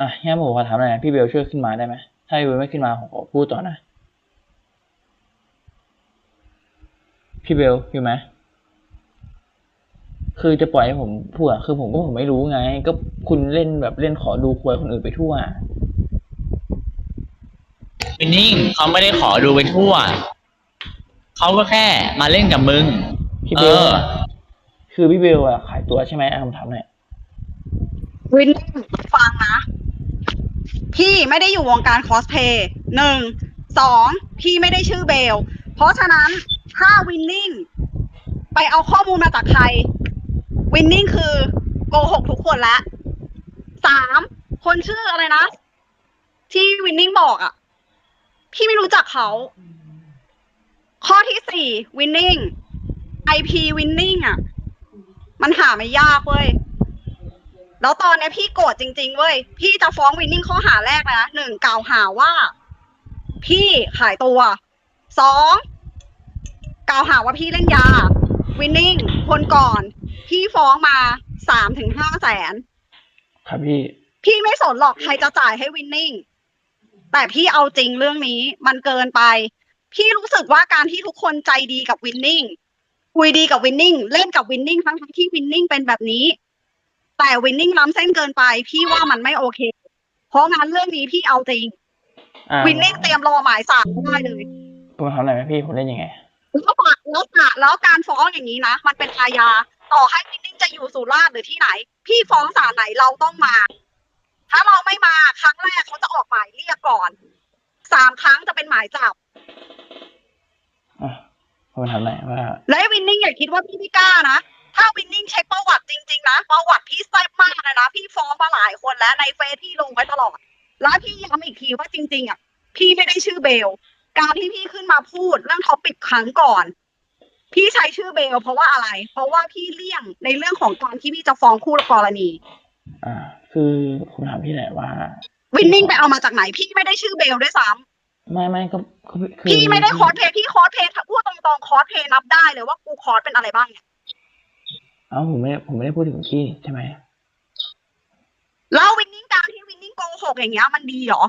อะงั้นผมขอถามหน่อยนะพี่เบลช่วยขึ้นมาได้ไหมถ้าพี่เบลไม่ขึ้นมาผมขอพูดต่อนะ พี่เบลอยู่ไหมคือจะปล่อยให้ผมพูดอะคือผมก็ผมไม่รู้ไง ก็คุณเล่นแบบเล่นขอดูควยคนอื่นไปทั่ววินนิ่งเขาไม่ได้ขอดูไปทั่ว เขาก็แค่มาเล่นกับมึง พี่เอเบลอคือพี่เบลอะขายตัวใช่ไหมอะผมถามหน่อยวินนิ่งฟังนะ พี่ไม่ได้อยู่วงการคอสเพย์หนึ่งสองพี่ไม่ได้ชื่อเบล เพราะฉะนั้นถ้าวินนิ่งไปเอาข้อมูลมาจากใคร วินนิ่งคือโกหกทุกคนล้วสามคนชื่ออะไรนะ ที่วินนิ่งบอกอะ่ะ พี่ไม่รู้จักเขา ข้อที่สี่วินนิ่งไอพีวินนิ่งอะ มันหาไม่ยากเว้ย แล้วตอนเนี้ยพี่โกรธจริง ๆ เว้ย พี่จะฟ้องวินนิ่งข้อหาแรกเลยนะหนึ่งกล่าวหาว่า พี่ขายตัวสองกล่าวหาว่าพี่เล่นยา วินนิ่งคนก่อน พี่ฟ้องมาสามถึงห้าแสนครับพี่ พี่ไม่สนหรอกใครจะจ่ายให้วินนิ่ง แต่พี่เอาจริงเรื่องนี้มันเกินไป พี่รู้สึกว่าการที่ทุกคนใจดีกับวินนิ่งคุยดีกับวินนิ่งเล่นกับวินนิ่งทั้งทั้งๆที่วินนิ่งเป็นแบบนี้ แต่วินนิ่งล้ำเส้นเกินไป พี่ว่ามันไม่โอเค เพราะงั้นเรื่องนี้พี่เอาจริง อ่าวินนิ่งเตรียมรอหมายสารได้เลย ผมถามหน่อยไหมพี่ผมเล่นยังไง แล้วปะแล้วปะแล้วการฟ้องอย่างนี้นะ มันเป็นอาญาต่อให้วินนิ่งจะอยู่สุราษฎร์หรือที่ไหน พี่ฟ้องศาลไหนเราต้องมา ถ้าเราไม่มาครั้งแรกเขาจะออกหมายเรียกก่อนสามครั้งจะเป็นหมายจับ อะผมถามหน่อยว่า และวินนิ่งอย่าคิดว่าพี่ไม่กล้านะ ถ้าวินนิ่งเช็คประวัติจริงๆ นะประวัติพี่แซ่บมากเลยนะพี่ฟ้องมาหลายคนแล้วในเฟซพี่ลงไว้ตลอด แล้วพี่ย้ำอีกทีว่าจริง ๆอะพี่ไม่ได้ชื่อเบล การที่พี่ขึ้นมาพูดเรื่องท็อปิกครั้งก่อน พี่ใช้ชื่อเบล เพราะว่าอะไร เพราะว่าพี่เลี่ยงในเรื่องของการที่พี่จะฟ้องคู่กรณี อ่า คือผมถามพี่หน่อยว่า วินนิ่งไปเอามาจากไหน พี่ไม่ได้ชื่อเบลด้วยซ้ำไม่ไม่ก็ก็คือพี่ไม่ได้คอสเพลย์พี่คอสเพลย์พูดตรงๆคอสเพลย์นับได้เลยว่ากูคอสเป็นอะไรบ้างเนี่ย เอ้าผมไม่ได้ผมไม่ได้พูดถึงพี่ใช่ไหมแล้ววินนิ่งการที่วินนิ่งโกหกอย่างเงี้ยมันดีเหรอ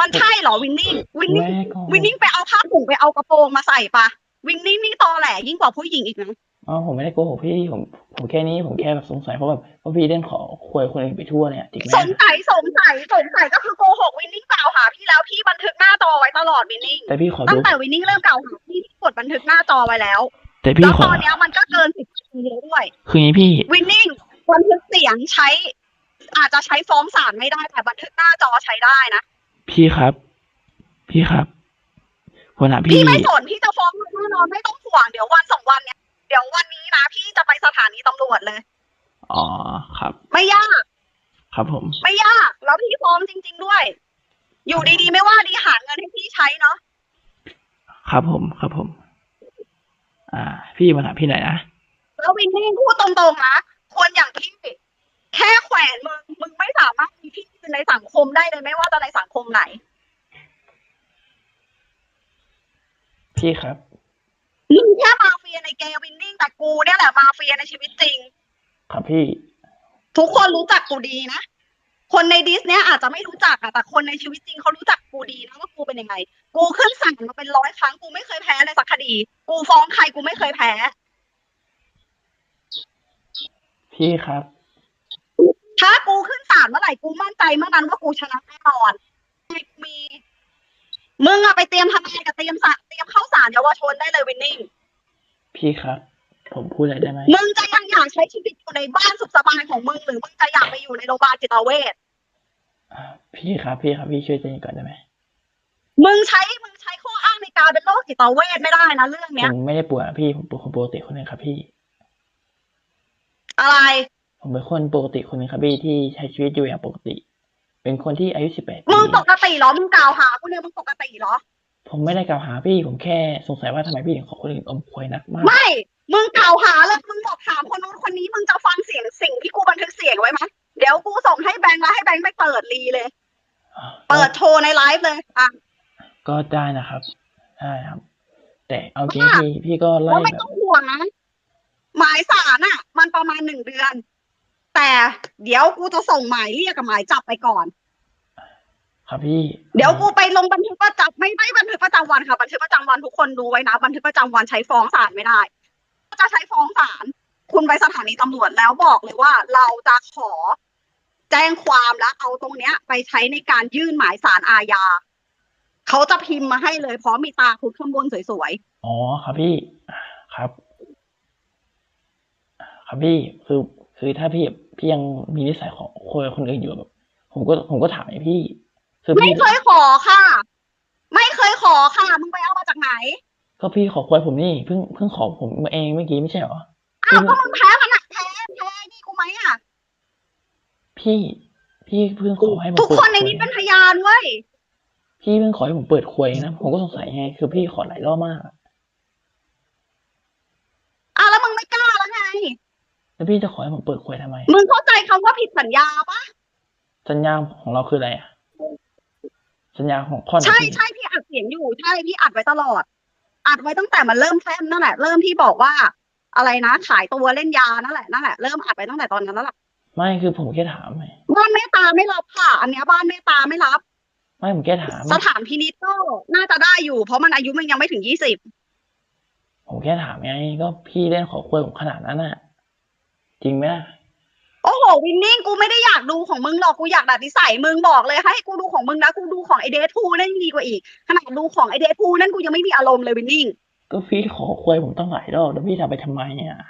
มันใช่เหรอวินนิ่งวินนิ่งแม่ก็วินนิ่งไปเอาผ้าถุงไปเอากระโปรงมาใส่ปะวินนิ่งนี่ตอแหลยิ่งกว่าผู้หญิงอีกนะอ๋อผมไม่ได้โกหกพี่ผมผมแค่นี้ผมแค่แบบสงสัยเพราะแบบเพราะพี่เล่นขอควยคนอื่นไปทั่วเนี่ยจริงไหมสงสัยสงสัยสงสัยก็คือโกหกวินนิ่งกล่าวหาพี่แล้วพี่บันทึกหน้าจอไว้ตลอดวินนิ่งแต่พี่ขอตั้ดูงแต่วินนิ่งเริ่มกล่าวหาพี่พี่กดบันทึกหน้าจอไว้แล้วแต่พี่แล้วขตออนเนี้ยมันก็เกินสิบ นาทีแล้วด้วย คืออย่างนี้พี่วินนิ่งบันทึกเสียงใช้ อาจจะใช้ฟ้องศาลไม่ได้แต่บันทึกหน้าจอใช้ได้นะ พี่ครับ พี่ครับผมถามพี่พี่ไม่สนพี่จะฟ้องแน่นอนไม่ต้องห่วงเดี๋ยววันสองวันเนี้ยเดี๋ยววันนี้นะพี่จะไปสถานีตำรวจเลย อ๋อครับ ไม่ยาก ครับผม ไม่ยาก แล้วพี่ฟ้องจริง ๆด้วย อยู่ดีๆ ไม่ว่าดีหาเงินให้พี่ใช้เนาะครับผมครับผม อ่า พี่มาถามพี่หน่อยนะ แล้ววินนี่พูดตรงๆนะคนอย่างพี่แค่แขวนมึงมึงไม่สามารถมีที่ยืนในสังคมได้เลยไม่ว่าจะในสังคมไหน พี่ครับมึงแค่มาเฟียในเกมวินนิ่งแต่กูเนี่ยแหละมาเฟียในชีวิตจริง ครับพี่ ทุกคนรู้จักกูดีนะ คนในดิสเนี่ยอาจจะไม่รู้จักอะแต่คนในชีวิตจริงเขารู้จักกูดีนะว่ากูเป็นยังไง กูขึ้นศาลมาเป็นร้อยครั้งกูไม่เคยแพ้ในสักคดี กูฟ้องใครกูไม่เคยแพ้ พี่ครับ ถ้ากูขึ้นศาลเมื่อไหร่กูมั่นใจเมื่อนั้นว่ากูชนะแน่นอนมี มึงอะไปเตรียมทนายกับเตรียมสะเตรียมเข้าศาลเยาวชนได้เลยวินนิ่ง พี่ครับ ผมพูดอะไรได้ไหมมึงจะยังอยากใช้ชีวิตอยู่ในบ้านสุขสบายของมึงหรือมึงจะอยากไปอยู่ในโรงพยาบาลจิตเวชอ่าพี่ครับ พี่ครับพี่ช่วยใจเย็นก่อนได้ไหมมึงใช้มึงใช้ข้ออ้างในการเป็นโรคจิตเวชไม่ได้นะเรื่องผเนี้ย มไม่ได้ป่วยนะพี่ผมเป็นคนปกติคนหนึงครับพี่ อะไร ผมเป็นคนปกติคนหนึงครับพี่ที่ใช้ชีวิตอยู่อย่างปกติ เป็นคนที่อายุสิบแปดปีมึงปกติเหรอ มึงกล่าวหากูเนี่ยมึงปกติเหรอ ผมไม่ได้กล่าวหาพี่ผมแค่สงสัยว่าทำไมพี่ถึงขอคนอื่นอมควยนักมาก ไม่ มึงกล่าวหาเลยมึงบอกถามคนนู้นคนนี้มึงจะฟังเสียงสิ่งที่กูบันทึกเสียงไว้ไหมเดี๋ยวกูส่งให้แบงค์แล้วให้แบงค์ไปเปิดรีเลยอ่าเปิดโชว์ในไลฟ์เลยอะ ก็ได้นะครับ ได้ครับ แต่เอาจริงว่า พี่พี่ก็ไล่แล้วไม่แบบต้องห่วงนะ หมายสารอะ มันประมาณหนึ่งเดือน แต่เดี๋ยวกูจะส่งหมายเรียกกับหมายจับไปก่อน ครับพี่ เดี๋ยวกูไปลงบันทึกประจำไม่ไม่บันทึกประจำวันค่ะ บันทึกประจำวันทุกคนดูไว้นะ บันทึกประจำวันใช้ฟ้องศาลไม่ได้ถ้าจะใช้ฟ้องศาลคุณไปสถานีตำรวจแล้วบอกเลยว่าเราจะขอ แจ้งความแล้วเอาตรงเนี้ย ไปใช้ในการยื่นหมายสารอาญาเขาจะพิมพ์มาให้เลยพร้อมมีตาคุดข้างบนสวยอ๋อครับพี่ ครับ ครับพี่คือคือถ้าพี่พี่ยังมีนิสัยของคุยกับคนอื่นอยู่แบบ ผมก็ผมก็ถามไอ้พี่ คือๆไม่พี่เคยขอค่ะ ไม่เคยขอค่ะ มึงไปเอามาจากไหนก็พี่ขอคุยผมนี่เพิ่งเพิ่งขอผมมาเองเมื่อกี้ไม่ใช่เหรออ้าวก็มึงแพ้ขนาดแพ้แพ้นี่กูไหมอะพี่ พี่เพิ่งขอให้ผมทุกเปิดคนในคุยนี้เป็นพยานเว้ยพี่เพิ่งขอให้ผมเปิดคุยนะผมก็สงสัยไงคือพี่ขอหลายรอบมากอะอะแล้วมึงไม่กล้าแล้วไง แล้วพี่จะขอให้ผมเปิดคุยทำไม มึงเข้าใจคำว่าผิดสัญญาปะสัญญาของเราคืออะไรอะสัญญาของข้อไหนใช่พี่ใช่พี่อัดเสียงอยู่ใช่พี่อัดไว้ตลอด อัดไว้ตั้งแต่มันเริ่มแฟ้มนั่นแหละ เริ่มที่บอกว่า อะไรนะขายตัวเล่นยานั่นแหละนั่นแหละเริ่มอัดไปตั้งแต่ตอนนั้นแล้วล่ะไม่คือผมแค่ถามไงบ้านเมตตาไม่รับค่ะ อันเนี้ยบ้านเมตตาไม่รับ ไม่ผมแค่ถาม สถานพินิจก็น่าจะได้อยู่ เพราะมันอายุมันยังไม่ถึงยี่สิบผมแค่ถามไงก็พี่เล่นขอคุยผมขนาดนั้นน่ะ จริงไหมล่ะโอ้โหวินนิ่งกูไม่ได้อยากดูของมึงหรอกกูอยากดัดนิสัยมึงบอกเลยให้กูดูของมึงนะกูดูของไอเดทูนั่นยังดีกว่าอีกขนาดดูของไอเดทูนั่นกูยังไม่มีอารมณ์เลยวินนิ่งก็พี่ขอคุยผมต้องหลายรอบแล้วพี่ทำไปทำไมอะ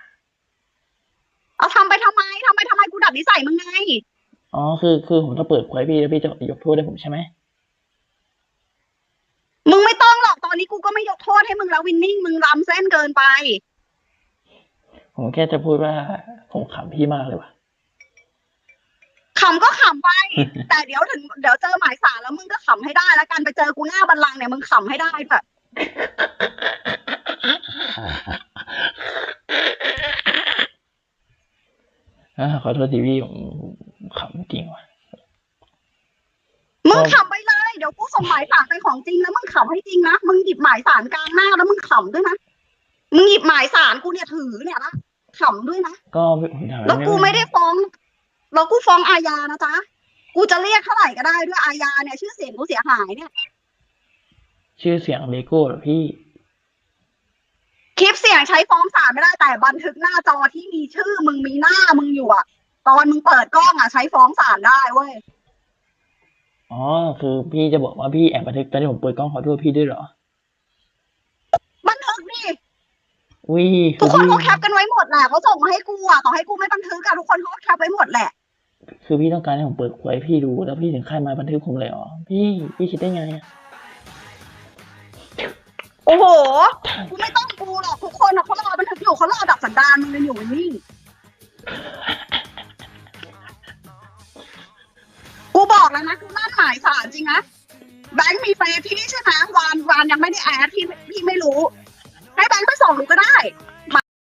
เอาทำไปทำไมทำไปทำไมกูดัดนิสัยมึงไงอ๋อคือคือผมจะเปิดคุยพี่แล้วพี่จะยกโทษให้ผมใช่ไหมมึงไม่ต้องหรอกตอนนี้กูก็ไม่ยกโทษให้มึงแล้ววินนิ่งมึงรำเส้นเกินไป ผมแค่จะพูดว่าผมขำพี่มากเลยว่ะขำก็ขำไป แต่เดี๋ยวถึงเดี๋ยวเจอหมายสารแล้วมึงก็ขำให้ได้ แล้วกันไปเจอกูหน้าบัลลังก์เนี่ยมึงขำให้ได้แบบอ่าขอโทษทีพี่ผมผมขำจริงว่ะมึงขำไปเลยเดี๋ยวกูส่งหมายสารไปของจริงนะมึงขำให้จริงนะมึงหยิบหมายสารกลางหน้าแล้วมึงขำด้วยนะมึงหยิบหมายสารกูเนี่ยถือเนี่ยนะ ขำด้วยนะก็ผมถามแล้วกูไม่ได้ฟ้องแล้วกูฟ้องอาญานะจ๊ะกูจะเรียกเท่าไหร่ก็ได้ด้วยอาญาเนี่ย ชื่อเสียงกูเสียหายเนี่ย ชื่อเสียงเลโก้เหรอพี่คลิปเสียงใช้ฟ้องศาลไม่ได้แต่บันทึกหน้าจอที่มีชื่อมึงมีหน้ามึงอยู่อะตอนมึงเปิดกล้องอะใช้ฟ้องศาลได้เว้ยอ๋อคือพี่จะบอกว่าพี่แอบบันทึกตอนที่ผมเปิดกล้องขอโทษพี่ด้วยเหรอ บันทึกดิ อุ้ยคืทุอกคนพี่เขาแคปกันไว้หมดแหละเขาส่งมาให้กูอะต่อให้กูไม่บันทึกอะทุกคนเขาก็แคปไว้หมดแหละ คือพี่ต้องการให้ผมเปิดคุยให้พี่ดูแล้วพี่ถึงขั้นมาบันทึกผมเลยเหรอพี่พี่คิดได้ไงอะโอ้โหกูไม่ต้องกูหรอกทุกคนอะเขารอบันทึกอยู่เขารอดับสันดานมึงกันอยู่นี่กูบอกแล้วนะกูนัดหมายสารจริงนะแบงค์มีเฟซพี่ใช่ไหมวานวานยังไม่ได้แอดพี่พี่ไม่รู้ ของหนูก็ได้